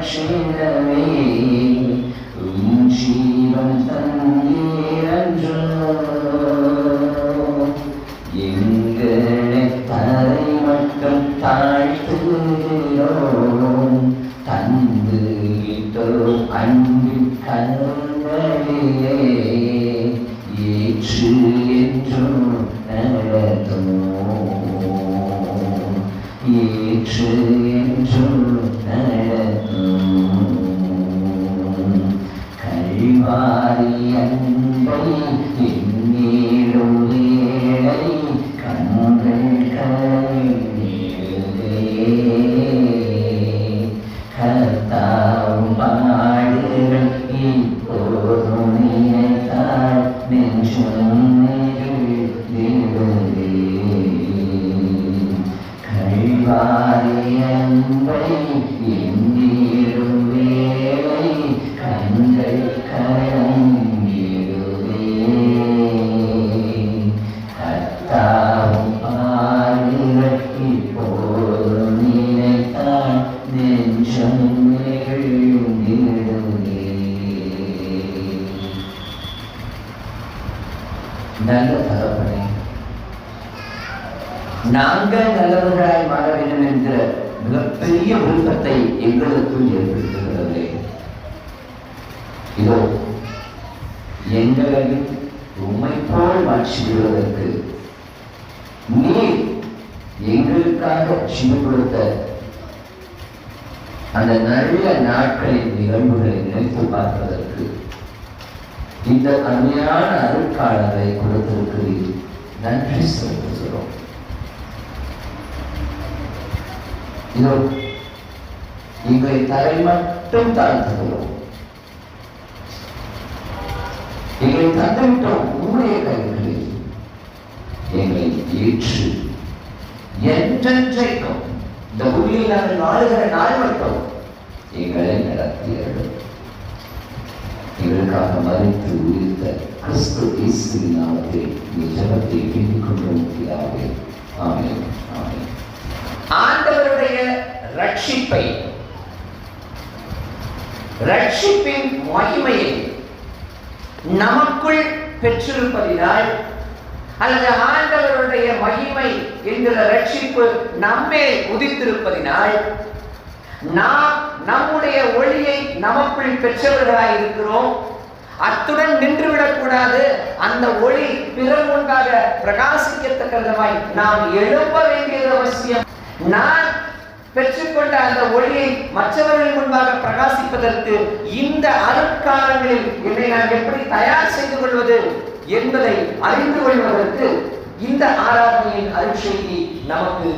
عرش المجيد இதோ எங்களையும் உண்மை போல் மாற்றிவிடுவதற்கு நீர் எங்களுக்காக ஜீவன் கொடுத்த அந்த நல்ல நாட்களின் நிகழ்வுகளை நினைத்து பார்ப்பதற்கு இந்த அருமையான அருட்காலத்தை கொடுத்திருக்கிறீர். நன்றி செலுத்துகிறோம். இதோ எங்களை தரை மட்டும் தாழ்த்துகிறோம். எங்களை தந்துவிட்டோம் உங்களுடைய கைகளில். எங்களை ஏற்று. என்றென்றைக்கும் இந்த பூமியில் நாங்கள் வாழுகிற நாள் மட்டும் எங்களை நடத்தியர்கள் எங்களுக்காக மறைத்து உயிர்த்த கிறிஸ்து இயேசு நாமத்தை நீ ஜபத்தை கேட்டுக் கொண்டோம் பிதாவே. ஆமென். ஆண்டவருடைய ரட்சிப்பை ரட்சிப்பின் மகிமையை நமக்குள் பெற்றிருப்பதினால் அல்லது ஆண்டவருடைய மகிமை என்கிற ரட்சிப்பு நம்மே உதித்திருப்பதினால் நாம் நம்முடைய ஒளியை நமக்குள் பெற்றவர்களாய் இருக்கிறோம். அத்துடன் நின்றுவிடக் கூடாது. அந்த ஒளி பிறர் முன்பாக பிரகாசிக்கத்தக்கதாய் நாம் எழுப்ப வேண்டியது அவசியம். நான் பெற்றுக்கொண்ட அந்த ஒளியை மற்றவர்கள் முன்பாக பிரகாசிப்பதற்கு இந்த அருட்காலங்களில் என்னை நான் எப்படி தயார் செய்து கொள்வது என்பதை அறிந்து கொள்வதற்கு இந்த ஆராதனையின் அருட்செய்தி நமக்கு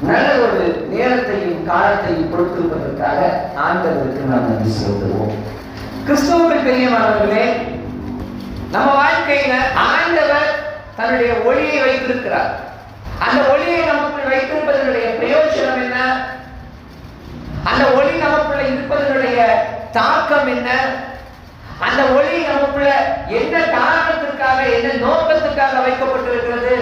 நல்ல ஒரு நேரத்தையும் காலத்தையும் கொடுத்திருப்பதற்காக ஆண்டவருக்கு நாம் நன்றி செலுத்துவோம் கிறிஸ்துவுக்கு பிரியமானவர்களே நம்ம வாழ்க்கையில ஆண்டவர் தன்னுடைய ஒளியை வைத்திருக்கிறார். அந்த ஒளியை நமக்குள் வைத்திருப்பதனுடைய பிரயோஜனம் என்ன? அந்த ஒளி நமக்குள்ள இருப்பதனுடைய தாக்கம் என்ன? அந்த ஒளி நமக்குள்ள என்ன காரணத்திற்காக என்ன நோக்கத்துக்காக வைக்கப்பட்டிருக்கிறது?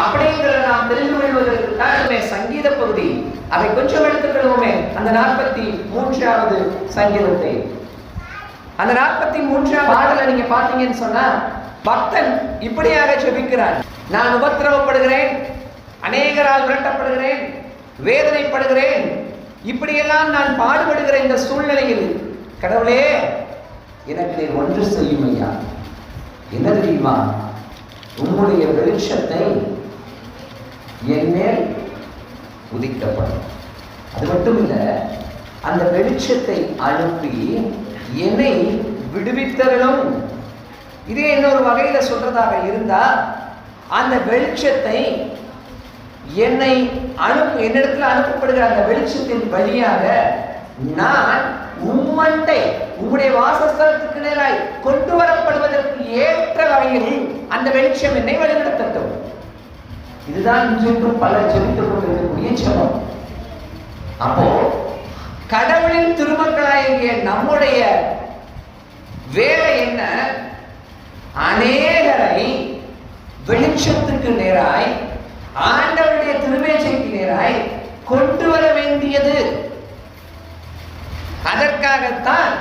அப்படிங்கிறத நாம் தெரிந்து கொள்வதற்கு தான் சங்கீத பகுதி. அதை கொஞ்சம் எடுத்துக்கொள்வோமே. அந்த நாற்பத்தி மூன்றாவது சங்கீதத்தை. அந்த நாற்பத்தி மூன்றாம் பாடலை நீங்க பார்த்தீங்கன்னு சொன்னா பக்தன் இப்படியாக செபிக்கிறான் நான் உபத்திரவப்படுகிறேன் அநேகரால் விரட்டப்படுகிறேன் வேதனைப்படுகிறேன் இப்படியெல்லாம் நான் பாடுபடுகிற இந்த சூழ்நிலையில் கடவுளே எனக்கு நீர் ஒன்று செய்யும் ஐயா என்ன தெரியுமா? உம்முடைய வெளிச்சத்தை என் உதிக்கப்படும். அது மட்டும் இல்லை அந்த வெளிச்சத்தை அனுப்பி என்னை விடுவித்தரலும் இதே இன்னொரு வகையில் சொல்றதாக இருந்தால் அந்த வெளிச்சத்தை என்னை அனுப்பு என்னிடத்தில் அனுப்பப்படுகிற அந்த வெளிச்சத்தின் வழியாக நான் உம்மண்டை உம்முடைய வாசஸ்தலத்துக்கு நேராய் கொண்டு வரப்படுவதற்கு ஏற்ற வகையில் அந்த வெளிச்சம் என்னை வழிநடத்தட்டும். இதுதான் இன்றும் பலர் ஜெபித்துக் கொண்டிருக்கக்கூடிய ஜெபம் அப்போ கடவுளின் திருமக்களாகிய நம்முடைய வேலை அநேகரை வெளிச்சத்திற்கு நேராய் ஆண்டவருடைய திருவேச்சைக்கு நேராய் கொண்டு வர வேண்டியது. அதற்காகத்தான்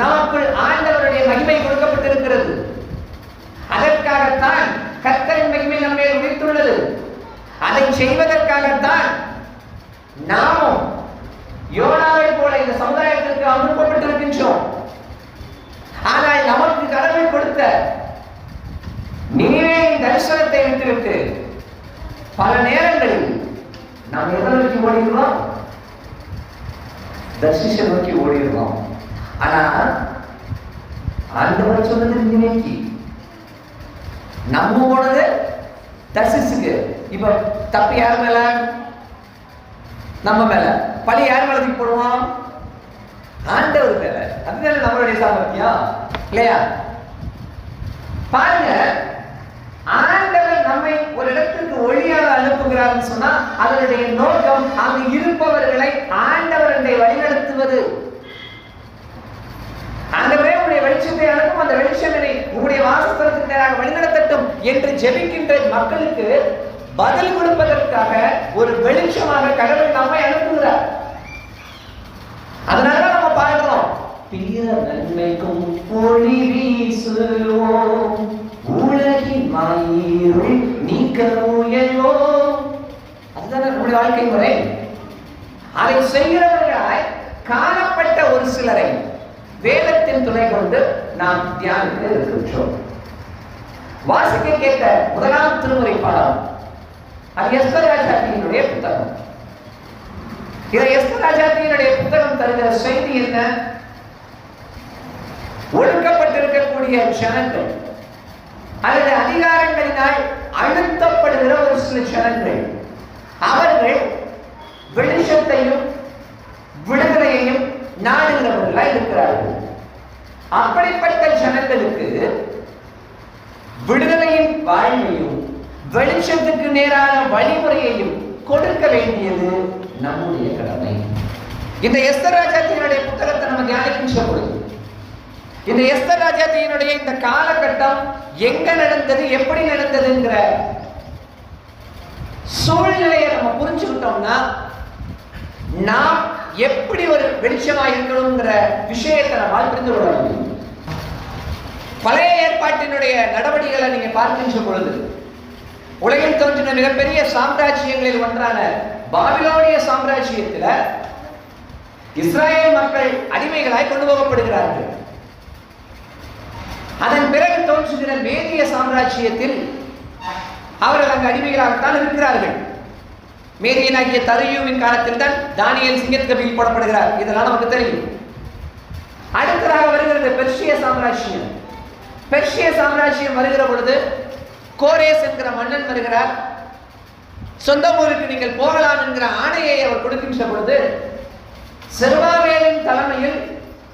நமக்குள் ஆண்டவருடைய மகிமை கொடுக்கப்பட்டிருக்கிறது. அதற்காகத்தான் கத்தரின் மகிமை நம்மை உழைத்துள்ளது அதை செய்வதற்காகத்தான் நாமும் யோனாவை போல இந்த சமுதாயத்திற்கு அனுப்பப்பட்டிருக்கின்றோம் ஆனால் நமக்கு கடமை கொடுத்த. நீவே தரிசனத்தை விட்டுவிட்டு பல நேரங்களில் நாம் எதை நோக்கி ஓடிடுறோம் தர்சிஷ நோக்கி ஓடிடுறோம் ஆனா ஆண்டவர் சொன்னது நினைக்கி நம்ம போனது தர்சிஸுக்கு இப்ப தப்பு யார் மேல? நம்ம மேல. பழி யார் மேல போடுவோம்? ஆண்டவர் மேல அதுதானே நம்மளுடைய சாமர்த்தியம். இல்லையா? பாருங்க. ஆண்டவர் நம்மை ஒரு இடத்துக்கு ஒளியாக அனுப்புகிறார்னு சொன்னா அதனுடைய நோக்கம் அங்கு இருப்பவர்களை ஆண்டவருடைய வழிநடத்துவது. ஆண்டவரே உடைய வெளிச்சத்தை அனுப்பும். அந்த வெளிச்சம் என்னை உங்களுடைய வாசஸ்தலத்துக்கு நேராக வழிநடத்தட்டும் என்று ஜெபிக்கின்ற மக்களுக்கு பதில் கொடுப்பதற்காக ஒரு வெளிச்சமாக கடவுள் நம்மை அனுப்புகிறார். அதனால பிற நன்மைக்கும் ஒளி வீசுவோம். உலகின் மாயிருள் நீக்க முயல்வோம். அதுதான் நம்முடைய வாழ்க்கை முறை? அதை செய்கிறவர்களாய் காணப்பட்ட ஒரு சிலரை வேதத்தின் துணை கொண்டு நாம் தியானிக்க இருக்கின்றோம். வாசிக்க கேட்ட முதலாம் திருமுறை பாடம் அது எஸ்தர் ராஜாத்தியினுடைய புத்தகம். இதை எஸ்தர் ராஜாத்தியினுடைய புத்தகம் தருகிற செய்தி என்ன? ஒடுக்கப்பட்டிருக்கக்கூடிய ஜனங்கள் அல்லது அதிகாரங்களினால் அழுத்தப்படுகிற ஒரு சில ஜனங்கள் அவர்கள் வெளிச்சத்தையும் விடுதலையையும் நாடுகிறவர்களாக இருக்கிறார்கள். அப்படிப்பட்ட ஜனங்களுக்கு விடுதலையின் வாழ்வையும் வெளிச்சத்துக்கு நேரான வழிமுறையையும் கொடுக்க வேண்டியது நம்முடைய கடமை. இந்த எஸ்தர் ராஜாத்தினுடைய புத்தகத்தை நம்ம தியானிக்கின்ற பொழுது இந்த எஸ்தர் ராஜாத்தியினுடைய இந்த காலகட்டம் எங்க நடந்தது எப்படி நடந்ததுங்கிற சூழ்நிலையை நம்ம புரிஞ்சுக்கிட்டோம்னா நாம் எப்படி ஒரு வெளிச்சமா இருக்கணுங்கிற விஷயத்தை நம்மால் புரிந்து கொள்ள முடியும் பழைய ஏற்பாட்டினுடைய நடவடிக்கைகளை நீங்க பார்க்கின்ற பொழுது உலகில் தோன்றின மிகப்பெரிய சாம்ராஜ்யங்களில் ஒன்றான பாபிலோனிய சாம்ராஜ்யத்தில் இஸ்ரேல் மக்கள் அடிமைகளாய் கொண்டு போகப்படுகிறார்கள். அதன் பிறகு தோன்றுகிற மேதிய சாம்ராஜ்யத்தில் அவர்கள் அங்கு அடிமைகளாகத்தான் இருக்கிறார்கள். மேதியனாகிய தரையூவின் காலத்தில் தான் தானியல் சிங்கத்துக்கு போடப்படுகிறார். இதெல்லாம் நமக்கு தெரியும். அடுத்ததாக வருகிறது பெர்ஷிய சாம்ராஜ்யம். பெர்ஷிய சாம்ராஜ்யம் வருகிற பொழுது கோரேஸ் என்கிற மன்னன் வருகிறார். சொந்த ஊருக்கு நீங்கள் போகலாம் என்கிற ஆணையை அவர் கொடுக்கின்ற பொழுது செல்வாவேலின் தலைமையில்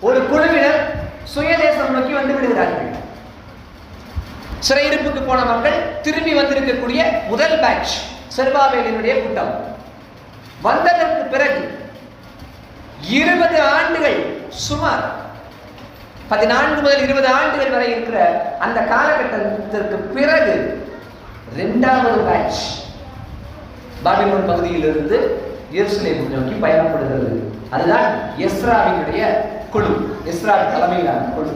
ஒரு குழுவினர் சுயதேசம் நோக்கி வந்து விடுகிறார்கள். சிறையிருப்புக்கு போன மக்கள் திரும்பி வந்திருக்கக்கூடிய முதல் பேட்ச் செர்வாவேலினுடைய கூட்டம். வந்ததற்கு பிறகு இருபது ஆண்டுகள் சுமார் பதினான்கு முதல் இருபது ஆண்டுகள் வரை இருக்கிற அந்த காலகட்டத்திற்கு பிறகு இரண்டாவது பேட்ச் பாபிலோன் பகுதியிலிருந்து எருசலேம் நோக்கி பயணப்படுகிறது. அதுதான் எஸ்ராவினுடைய குழு இஸ்ரால் தலைமையிலான குழு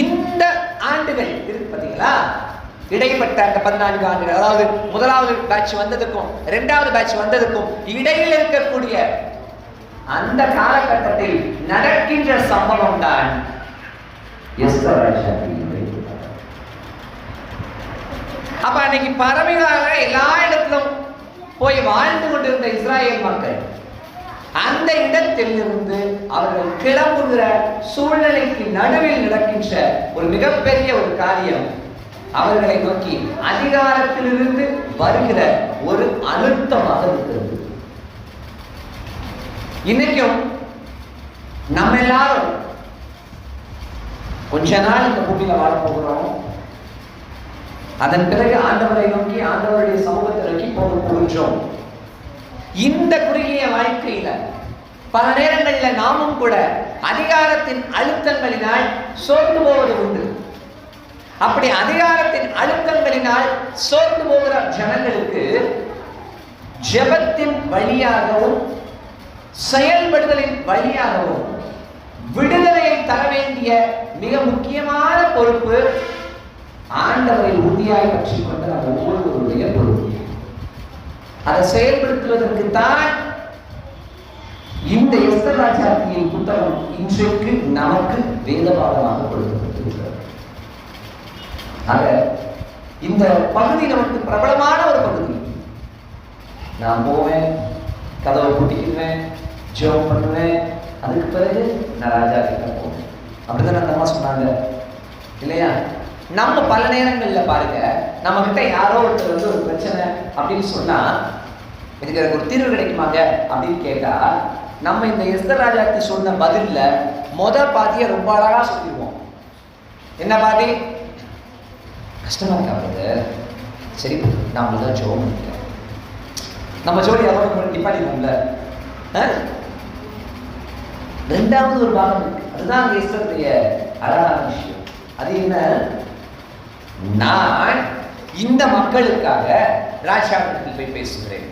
இந்த ஆண்டுகள் இருக்கு பார்த்தீங்களா இடைப்பட்ட அந்த பதினான்கு ஆண்டுகள். அதாவது முதலாவது பேட்ச் வந்ததுக்கும் இரண்டாவது பேட்ச் வந்ததுக்கும் இடையில் இருக்கக்கூடிய அந்த காலகட்டத்தில் நடக்கின்ற சம்பவம் தான் அப்ப அன்னைக்கு பறவைகளாக எல்லா இடத்திலும் போய் வாழ்ந்து கொண்டிருந்த இஸ்ராயல் மக்கள் அந்த இடத்திலிருந்து அவர்கள் கிளம்புகிற சூழ்நிலைக்கு நடுவில் நடக்கின்ற ஒரு மிகப்பெரிய ஒரு காரியம். அவர்களை நோக்கி அதிகாரத்திலிருந்து வருகிற ஒரு அழுத்தமாக இருக்கிறது. இன்னைக்கும் நம்ம எல்லாரும் கொஞ்ச நாள் இந்த பூமியில வாழ போகிறோம். அதன் பிறகு ஆண்டவரை நோக்கி ஆண்டவருடைய சமூகத்தை நோக்கி போக போகின்றோம். இந்த குறுகிய வாழ்க்கையில பல நேரங்களில் நாமும் கூட அதிகாரத்தின் அழுத்தங்களினால் சோர்ந்து போவது உண்டு. அப்படி அதிகாரத்தின் அழுத்தங்களினால் சோர்ந்து போகிற ஜனங்களுக்கு ஜெபத்தின் வழியாகவும் செயல்படுதலின் வழியாகவும் விடுதலையை தர வேண்டிய மிக முக்கியமான பொறுப்பு ஆண்டவரை உறுதியாய் பற்றி கொண்ட ஒவ்வொருவருடைய பொறுப்பு. அதை செயல்படுத்துவதற்குத்தான் இந்த எஸ்தர் ராஜாத்தியின் புத்தகம் இன்றைக்கு நமக்கு வேதபாடமாக கொடுக்கப்பட்டிருக்கிறது. ஆக இந்த பகுதி நமக்கு பிரபலமான ஒரு பகுதி. நான் போவேன் கதவை பூட்டிக்குவேன் ஜெபம் பண்ணுவேன் அதுக்கு பிறகு நான் ராஜா கிட்ட போவேன். அப்படிதான் அந்த அம்மா சொன்னாங்க. இல்லையா? நம்ம பல நேரங்களில் பாருங்க நம்ம கிட்ட யாரோ ஒருத்தர் வந்து ஒரு பிரச்சனை அப்படின்னு சொன்னா இதுக்கு எனக்கு ஒரு தீர்வு கிடைக்குமாங்க அப்படின்னு கேட்டா நம்ம இந்த எஸ்தராஜாக்கு சொன்ன பதில்ல மொத பாதியை ரொம்ப அழகா சொல்லிடுவோம். என்ன பாதி? கஷ்டமா இருக்கா சரி நான் தான் ஜோம் பண்ணிக்கிறேன். நம்ம ஜோடி அவரோட நிப்பாட்டிடுவோம்ல ரெண்டாவது ஒரு பாகம் இருக்கு. அதுதான் அங்க எஸ்தருடைய அழகான விஷயம். அது என்ன? நான் இந்த மக்களுக்காக ராஜாவிடத்தில் போய் பேசுகிறேன்.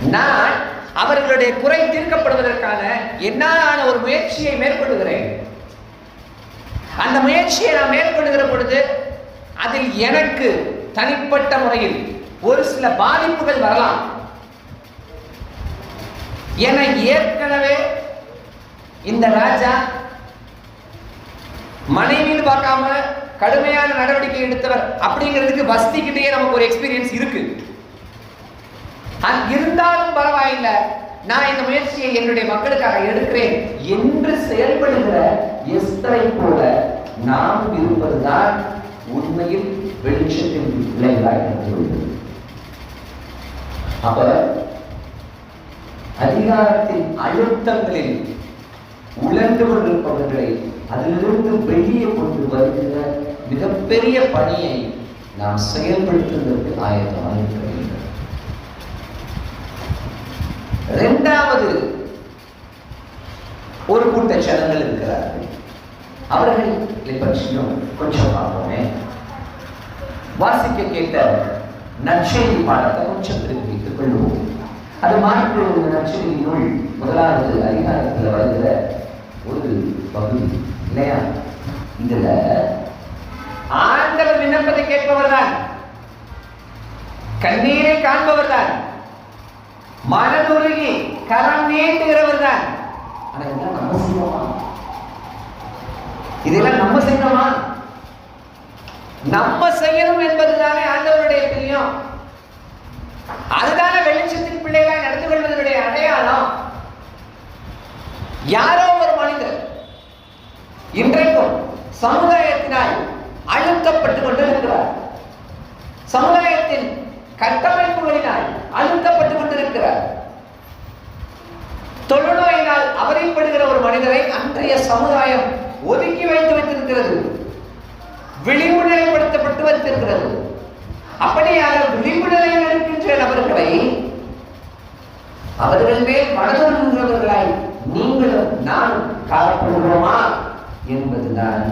நான் அவர்களுடைய குறை தீர்க்கப்படுவதற்கான என்னாலான ஒரு முயற்சியை மேற்கொள்கிறேன் அந்த முயற்சியை நான் மேற்கொள்கிற பொழுது அதில் எனக்கு தனிப்பட்ட முறையில் ஒரு சில பாதிப்புகள் வரலாம். என ஏற்கனவே இந்த ராஜா மனைவின்னு பார்க்காம கடுமையான நடவடிக்கை எடுத்தவர் அப்படிங்கிறதுக்கு வசதிக்கிட்டே நமக்கு ஒரு எக்ஸ்பீரியன்ஸ் இருக்கு. இருந்தாலும் பரவாயில்லை. நான் இந்த முயற்சியை என்னுடைய மக்களுக்காக எடுக்கிறேன் என்று செயல்படுகிற எஸ்தரை போல நாம் இருப்பதுதான் உண்மையில் வெளிச்சத்தின் விளைவாய் அப்ப அதிகாரத்தின் அழுத்தங்களில் உழந்து கொண்டிருப்பவர்களை அதிலிருந்து வெளியே கொண்டு வருகிற மிகப்பெரிய பணியை நாம் செயல்படுத்துவதற்கு ஆயத்தமாக இருக்க வேண்டும். இரண்டாவது ஒரு கூட்ட ஜனங்கள் இருக்கிறார்கள். அவர்களை பற்றியும் கொஞ்சம் பார்ப்போமே. வாசிக்க கேட்ட நற்செய்தி பாடத்தை கொஞ்சம் தெரிவித்துக் கொள்வோம். அது மாற்று நற்செய்தி நூல் முதலாவது அதிகாரத்தில் வருகிற ஒரு பகுதி இல்லையா? இதுல ஆண்டவர் விண்ணப்பத்தை கேட்பவர் தான். கண்ணீரை காண்பவர் தான். மனதுருகி கரம் நீட்டுகிறவர் தான். ஆனா இதெல்லாம் நம்ம செய்வோமா இதெல்லாம் நம்ம செய்யணுமா நம்ம செய்யணும் என்பதுதானே ஆண்டவருடைய பிரியம். அதுதானே வெளிச்சத்தின் பிள்ளைகளாய் நடந்து கொள்வதனுடைய அடையாளம். யாரோ ஒரு மனிதர் இன்றைக்கும் சமுதாயத்தினால் அழுத்தப்பட்டு கொண்டிருக்கிறார். சமுதாயத்தின் கட்டமைப்புகளினால் அழுத்தப்பட்டு கொண்டிருக்கிறார். தொழுநோயினால் அவதிப்படுகிற ஒரு மனிதரை அன்றைய சமுதாயம் ஒதுக்கி வைத்து வைத்திருக்கிறது. விளிம்பு வைத்திருக்கிறது. அப்படியாக விழிப்புணர்வு இருக்கின்ற நபர்களை அவர்கள் மேல் மனதுறவர்களாய் நான் காலப்படுகிறோமா என்பதுதான்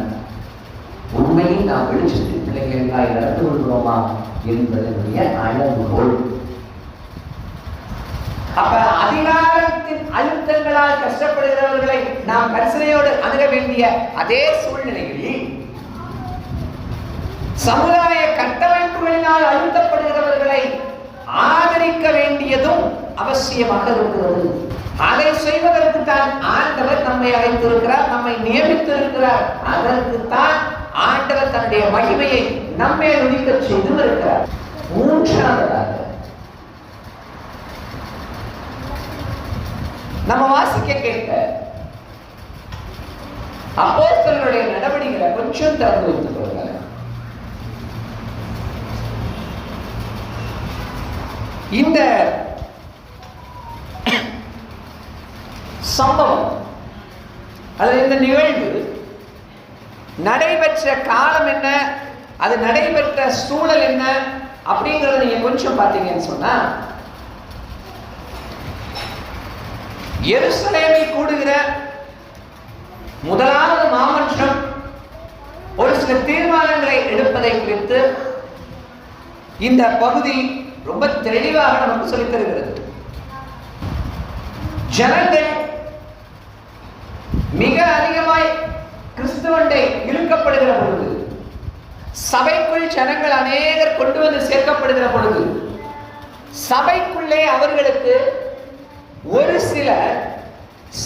உண்மையில் நாம் வெளிச்சத்தில் பிள்ளைகளுக்காக நடந்து கொள்கிறோமா என்பதனுடைய அளவுகோல். அப்ப அதிகாரத்தின் அழுத்தங்களால் கஷ்டப்படுகிறவர்களை நாம் கரிசனையோடு அணுக வேண்டிய அதே சூழ்நிலையில் சமுதாய கட்டமைப்புகளினால் அழுத்தப்படுகிறவர்களை ஆதரிக்க வேண்டியதும் அவசியமாக இருக்கிறது. அதை செய்வதற்கு தான் ஆண்டவர் நம்மை அழைத்திருக்கிறார் நம்மை நியமித்திருக்கிறார். அதற்கு தான் ஆண்டவர் தன்னுடைய மகிமையை நம்மை நுழைக்க செய்தும் இருக்கிறார் மூன்றாவதாக நம்ம வாசிக்க கேட்க அப்போஸ்தலருடைய நடவடிக்கைகளை கொஞ்சம் திறந்து வைத்துக் கொள்கிறார் இந்த சம்பவம். அது இந்த நிகழ்வு நடைபெற்ற காலம் என்ன? அது நடைபெற்ற சூழல் என்ன? அப்படிங்கிறத நீங்க கொஞ்சம் பார்த்தீங்கன்னு சொன்னா எருசலேமில் கூடுகிற முதலாவது மாமன்றம் ஒரு சில தீர்மானங்களை எடுப்பதை குறித்து இந்த பகுதி ரொம்ப தெளிவாக நமக்கு சொல்லித் தருகிறது. ஜனங்கள் மிக அதிகமாய் கிறிஸ்துவண்டை பொழுது சபைக்குள் ஜனங்கள் அநேகர் கொண்டு வந்து சேர்க்கப்படுகிற பொழுது சபைக்குள்ளே அவர்களுக்கு ஒரு சில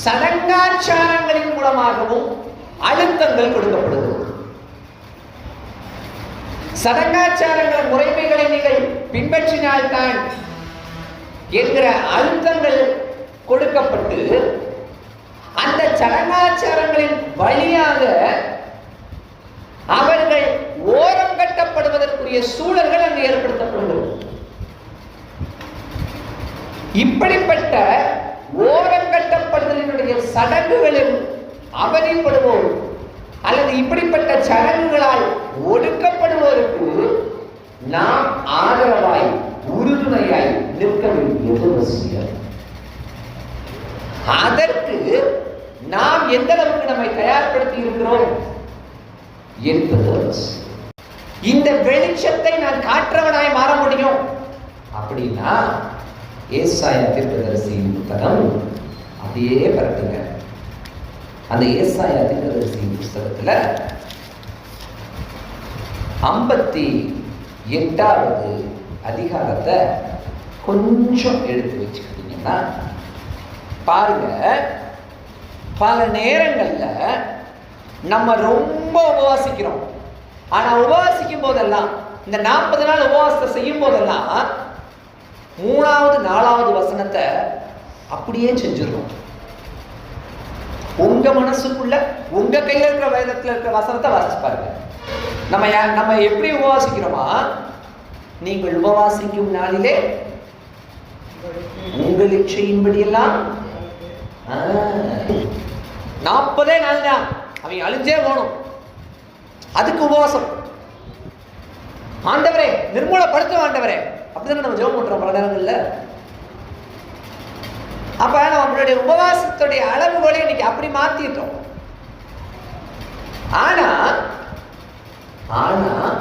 சடங்காச்சாரங்களின் மூலமாகவும் அழுத்தங்கள் கொடுக்கப்படுகிறது. சடங்காச்சாரங்கள் முறைமைகளை நீங்கள் பின்பற்றினால்தான் என்கிற அழுத்தங்கள் கொடுக்கப்பட்டு அந்த சடங்காச்சாரங்களின் வழியாக அவர்கள் ஓரம் கட்டப்படுவதற்குரிய சூழல்கள் அங்கு ஏற்படுத்தப்படுகிறது. இப்படிப்பட்ட ஓரம் கட்டப்படுதலினுடைய சடங்குகளில் அவதிப்படுவோர் அல்லது இப்படிப்பட்ட சடங்குகளால் ஒடுக்கப்படுவோருக்கு நாம் ஆதரவாய் உறுதுணையாய் நிற்க வேண்டியது அவசியம். அதற்கு நாம் எந்த அளவுக்கு நம்மை தயார்படுத்தி இருக்கிறோம்? என்பது இந்த வெளிச்சத்தை நான் காற்றவனாய் மாற முடியும். அப்படின்னா ஏசாயா தீர்க்கதரிசியின் புத்தகம் அப்படியே பரப்புங்க. அந்த ஏசாய தீர்க்கதரிசியின் புஸ்தகத்துல ஐம்பத்தி எட்டாவது அதிகாரத்தை கொஞ்சம் எடுத்து வச்சுக்கிட்டீங்கன்னா பாருங்க பல நேரங்கள்ல நம்ம ரொம்ப உபவாசிக்கிறோம். ஆனா உபவாசிக்கும் போதெல்லாம் இந்த நாற்பது நாள் உபவாசத்தை செய்யும் போதெல்லாம் மூணாவது நாலாவது வசனத்தை அப்படியே செஞ்சிருக்கோம் உங்க மனசுக்குள்ள உங்க கையில இருக்கிற வேதத்துல இருக்கிற வசனத்தை வாசிச்சு பாருங்க. நம்ம நம்ம எப்படி உபவாசிக்கிறோமா? நீங்கள் உபவாசிக்கும் நாளிலே உங்கள் இச்சையின்படியெல்லாம் நாற்பதே நாள் தான் அவங்க அழிஞ்சே போகணும். அதுக்கு உபவாசம். ஆண்டவரே நிர்மூலப்படுத்த ஆண்டவரே. அப்படிதானே நம்ம ஜெபம் பண்றோம் பல இல்ல அப்ப நம்மளுடைய உபவாசத்துடைய அளவுகளை இன்னைக்கு அப்படி மாத்திட்டோம். ஆனா ஆனா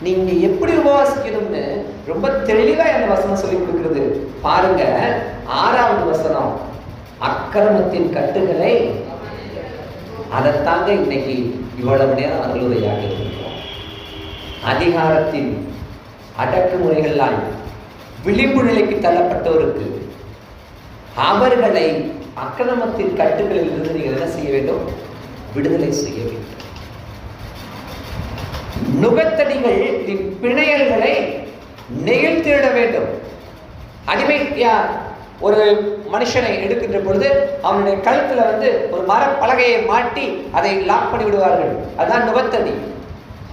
நீங்க எப்படி உபவாசிக்கணும்னு ரொம்ப தெளிவா அந்த வசனம் சொல்லி கொடுக்கிறது. பாருங்க ஆறாவது வசனம். அக்கிரமத்தின் கட்டுகளை அதைத்தாங்க இன்னைக்கு இவ்வளவு நேரம் அருளுரையாக இருக்கிறோம் அதிகாரத்தின் அடக்குமுறைகளால் விளிம்பு நிலைக்கு தள்ளப்பட்டோருக்கு அவர்களை அக்கிரமத்தின் கட்டுகளில் இருந்து நீங்கள் என்ன செய்ய வேண்டும்? விடுதலை செய்ய வேண்டும். நுகத்தடிகள் பிணையல்களை நெகிழ்த்திட வேண்டும். அடிமை யார் ஒரு மனுஷனை எடுக்கின்ற பொழுது அவனுடைய கழுத்தில் வந்து ஒரு மர பலகையை மாட்டி அதை லாக் பண்ணி விடுவார்கள். அதுதான் நுகத்தடி.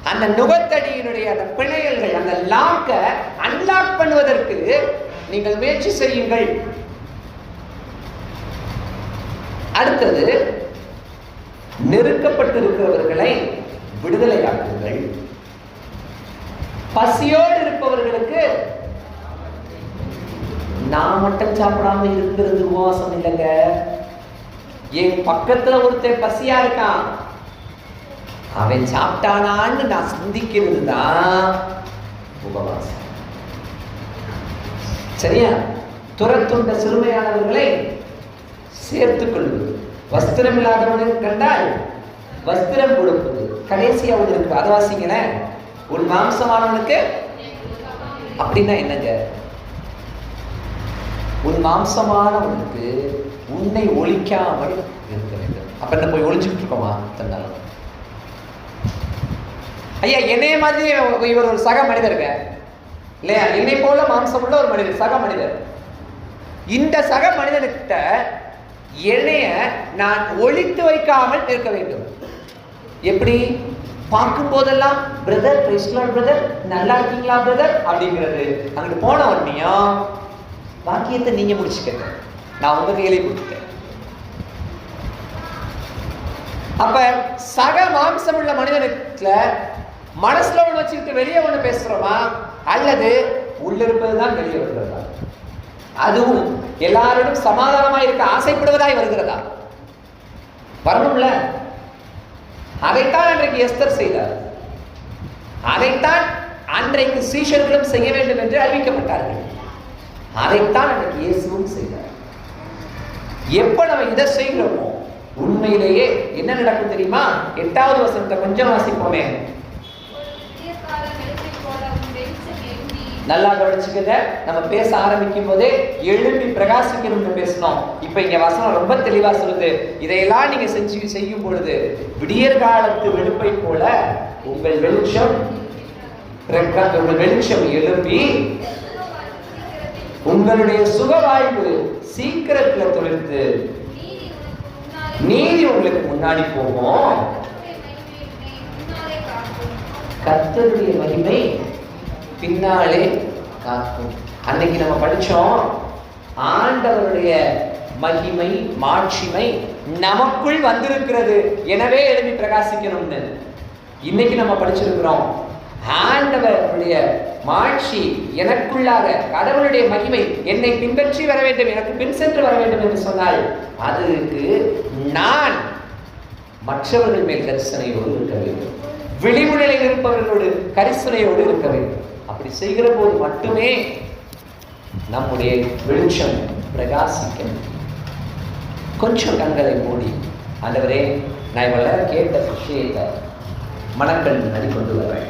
அந்த நுகத்தடியினுடைய அந்த பிணையல்கள் அந்த லாக்கை அன்லாக் பண்ணுவதற்கு நீங்கள் முயற்சி செய்யுங்கள். அடுத்தது நெருக்கப்பட்டிருக்கிறவர்களை விடுதலையாக்குங்கள். பசியோடு இருப்பவர்களுக்கு நான் மட்டும் சாப்பிடாம இருக்கிறது உபவாசம் இல்லைங்க. என் பக்கத்துல ஒருத்தன் பசியா இருக்கான். அவன் சாப்பிட்டானான்னு நான் சிந்திக்கிறது தான் உபவாசம். சரியா? துரத்துண்ட சிறுமையானவர்களை சேர்த்துக் கொள்வது. வஸ்திரம் இல்லாதவனுக்கு கண்டால் வஸ்திரம் கொடுப்பது. கடைசியா ஒன்று இருக்கு. அதை வாசிங்களேன். உன் மாம்சமானவனுக்கு அப்படின்னா என்னங்க? ஒரு மாம்சமானவனுக்கு உன்னை ஒழிக்காமல் இருக்க வேண்டும். அப்போ என்ன போய் ஒழிச்சுக்கிட்டு இருக்கோமா? தன்னாலும் ஐயா என்னைய மாதிரி இவர் ஒரு சக மனிதருங்க. இல்லையா? என்னை போல மாம்சம் உள்ள ஒரு மனிதர் சக மனிதர். இந்த சக மனிதர்கிட்ட என்னைய நான் ஒழித்து வைக்காமல் இருக்க வேண்டும். எப்படி? பார்க்கும் போதெல்லாம் பிரதர் பிரைஸ்லாட் பிரதர் நல்லா இருக்கீங்களா பிரதர் அப்படிங்கிறது. அங்கிட்டு போன உடனேயும் பாக்கியத்தை நீங்க முடிச்சுக்கங்க. நான் உங்க கையிலே கொடுத்துட்டேன். அப்ப சக மாம்சம் உள்ள மனிதனுக்குல மனசுல ஒண்ணு வச்சுக்கிட்டு வெளியே ஒண்ணு பேசுறோமா? அல்லது உள்ள இருப்பதுதான் வெளியே வருகிறதா? அதுவும் எல்லாரோடும் சமாதானமாக இருக்க ஆசைப்படுவதாய் வருகிறதா? வரணும்ல. அதைத்தான் அன்றைக்கு எஸ்தர் செய்தார். அதைத்தான் அன்றைக்கு சீஷர்களும் செய்ய வேண்டும் என்று அறிவிக்கப்பட்டார்கள். அதைத்தான் அன்றைக்கு இயேசுவும் செய்தார். எப்ப நம்ம இதை செய்கிறோமோ உண்மையிலேயே என்ன நடக்கும் தெரியுமா? எட்டாவது வசனத்தை கொஞ்சம் வாசிப்போமே. நல்லா கவனிச்சுக்கத நம்ம பேச ஆரம்பிக்கும் போதே எழுப்பி பிரகாசிக்கணும்னு பேசணும் இப்ப இங்க வசனம் ரொம்ப தெளிவா சொல்லுது. இதையெல்லாம் நீங்க செஞ்சு செய்யும் பொழுது விடியற் காலத்து வெளுப்பை போல உங்கள் வெளிச்சம் உங்கள் வெளிச்சம் எழுப்பி உங்களுடைய சுகவாய்வு சீக்கிரத்துல தொழிற்து நீதி உங்களுக்கு முன்னாடி போகும். கத்தருடைய மகிமை பின்னாலே காக்கும். அன்னைக்கு நம்ம படிச்சோம் ஆண்டவருடைய மகிமை மாட்சிமை நமக்குள் வந்திருக்கிறது. எனவே எழுதி பிரகாசிக்கணும்னு. இன்னைக்கு நம்ம படிச்சிருக்கிறோம் ஆண்டவருடைய மாட்சி எனக்குள்ளாக கடவுளுடைய மகிமை என்னை பின்பற்றி வர வேண்டும் எனக்கு பின் சென்று வர வேண்டும் என்று சொன்னால் அதுக்கு நான் மற்றவர்கள் மேல் கரிசனையோடு இருக்க வேண்டும். விளிமுனையில் இருப்பவர்களோடு கரிசனையோடு இருக்க வேண்டும். அப்படி செய்கிற போது மட்டுமே நம்முடைய வெளிச்சம் பிரகாசிக்கும். கொஞ்சம் கண்களை மூடி ஆண்டவரே நான் இவ்வளவு கேட்ட விஷயத்தை மனக்கண் முன்னாடி கொண்டு வரேன்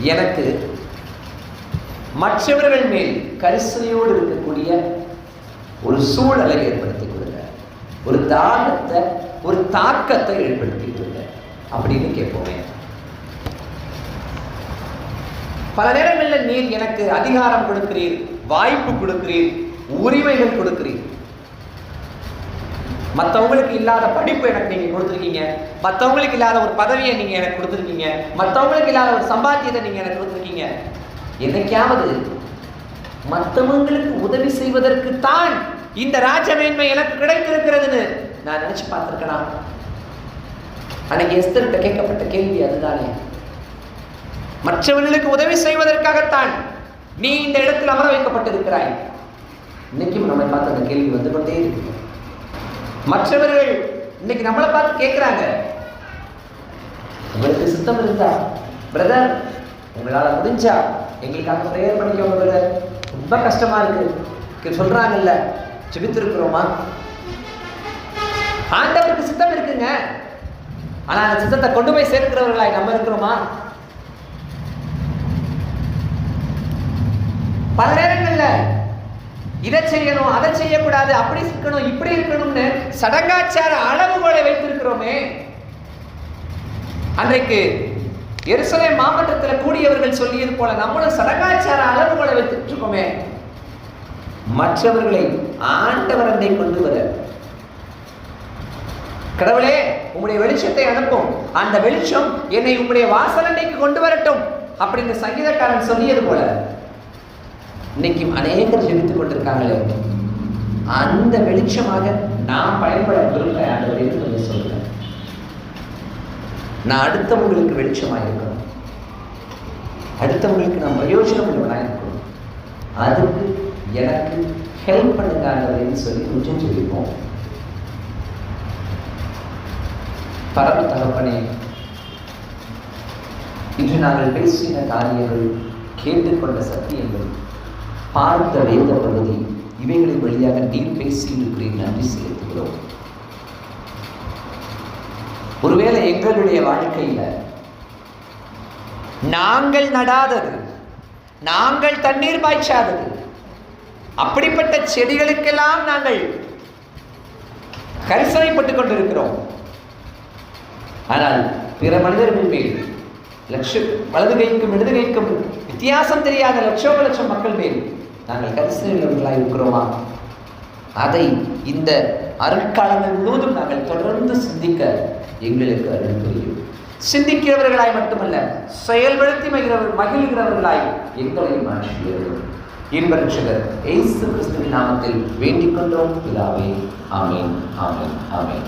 எனக்கு மற்றவர்கள் மேல் கரிசனையோடு இருக்கக்கூடிய ஒரு சூழலை ஏற்படுத்தி கொடுங்க ஒரு தாகத்தை ஒரு தாக்கத்தை ஏற்படுத்தி கொடுங்க அப்படின்னு கேட்போமே. பல நேரங்களில் நீர் எனக்கு அதிகாரம் கொடுக்கிறீர் வாய்ப்பு கொடுக்கிறீர் உரிமைகள் கொடுக்கிறீர். மற்றவங்களுக்கு இல்லாத படிப்பு எனக்கு நீங்கள் கொடுத்துருக்கீங்க. மற்றவங்களுக்கு இல்லாத ஒரு பதவியை நீங்கள் எனக்கு கொடுத்துருக்கீங்க. மற்றவங்களுக்கு இல்லாத ஒரு சம்பாத்தியத்தை நீங்கள் எனக்கு கொடுத்துருக்கீங்க. என்னைக்காவது மற்றவங்களுக்கு உதவி செய்வதற்கு தான் இந்த ராஜமேன்மை எனக்கு கிடைத்திருக்கிறதுன்னு நான் நினைச்சு பார்த்துருக்கலாம் அன்னைக்கு எஸ்தர்கிட்ட கேட்கப்பட்ட கேள்வி அதுதானே. மற்றவர்களுக்கு உதவி செய்வதற்காகத்தான் நீ இந்த இடத்தில் அமர வைக்கப்பட்டிருக்கிறாய். இன்னைக்கும் நம்மை பார்த்து அந்த கேள்வி வந்து கொண்டே இருக்கு மற்றவர்கள் இன்னைக்கு நம்மளை பார்த்து கேட்குறாங்க உங்களுக்கு சித்தம் இருந்தா பிரதர் உங்களால் முடிஞ்சா எங்களுக்காக ப்ரேயர் பண்ணிக்கோங்க பிரதர் ரொம்ப கஷ்டமா இருக்கு. சொல்றாங்கல்ல செபித்திருக்கிறோமா ஆண்டவருக்கு சித்தம் இருக்குங்க. ஆனா அந்த சித்தத்தை கொண்டு போய் சேர்க்கிறவர்களாய் நம்ம இருக்கிறோமா? பல நேரங்கள்ல இதை செய்யணும் அதை செய்யக்கூடாது அப்படி இருக்கணும் இப்படி இருக்கணும்னு சடங்காச்சார அளவுகோலை வைத்திருக்கிறோமே. அன்றைக்கு எருசலை மாவட்டத்தில் கூடியவர்கள் சொல்லியது போல நம்மளும் சடங்காச்சார அளவுகோலை வைத்துட்டு இருக்கோமே. மற்றவர்களை ஆண்டவர் அன்றை கொண்டு வர. கடவுளே உங்களுடைய வெளிச்சத்தை அனுப்பும். அந்த வெளிச்சம் என்னை உங்களுடைய வாசலண்டைக்கு கொண்டு வரட்டும் அப்படின்னு சங்கீதக்காரன் சொல்லியது போல. இன்னைக்கு அநேகர் ஜெபித்துக் கொண்டிருக்காங்களே. அந்த வெளிச்சமாக நான் பயன்பட விரும்புகிறேன் ஆண்டவரே சொல்லி கொஞ்சம் சொல்றேன் நான் அடுத்தவங்களுக்கு வெளிச்சமாக இருக்கணும். அடுத்தவங்களுக்கு நான் பிரயோஜனம் உள்ளவனாக இருக்கணும். அதுக்கு எனக்கு ஹெல்ப் பண்ணுங்க ஆண்டவரேன்னு சொல்லி கொஞ்சம் சொல்லிப்போம். பரம தகப்பனே இன்று நாங்கள் பேசின காரியங்கள் கேட்டுக்கொண்ட சத்தியங்கள். பார்த்த வேத பகுதி இவைகளின் வழியாக நீர் பேசி இருக்கிறீர் நன்றி செலுத்துகிறோம். ஒருவேளை எங்களுடைய வாழ்க்கையில நாங்கள் நடாதது நாங்கள் தண்ணீர் பாய்ச்சாதது அப்படிப்பட்ட செடிகளுக்கெல்லாம் நாங்கள் கரிசனைப்பட்டுக் கொண்டிருக்கிறோம். ஆனால் பிற மனிதர்கள் மேல் லட்ச வலது கைக்கும் இடது கைக்கும் வித்தியாசம் தெரியாத லட்சம் லட்சம் மக்கள் மேல் நாங்கள் கரிசனவர்களாக இருக்கிறோமா? அதை இந்த அருட்காலங்கள் முழுவதும் நாங்கள் தொடர்ந்து சிந்திக்க எங்களுக்கு அருள் புரியும். சிந்திக்கிறவர்களாய் மட்டுமல்ல செயல்படுத்தி மகிழ்கிறவர் மகிழ்கிறவர்களாய் எங்களை மாற்றுகிறவர் இன்பரட்சகர் இயேசு கிறிஸ்துவின் நாமத்தில் வேண்டிக் கொண்டோம். பிதாவே ஆமேன் ஆமேன் ஆமேன்.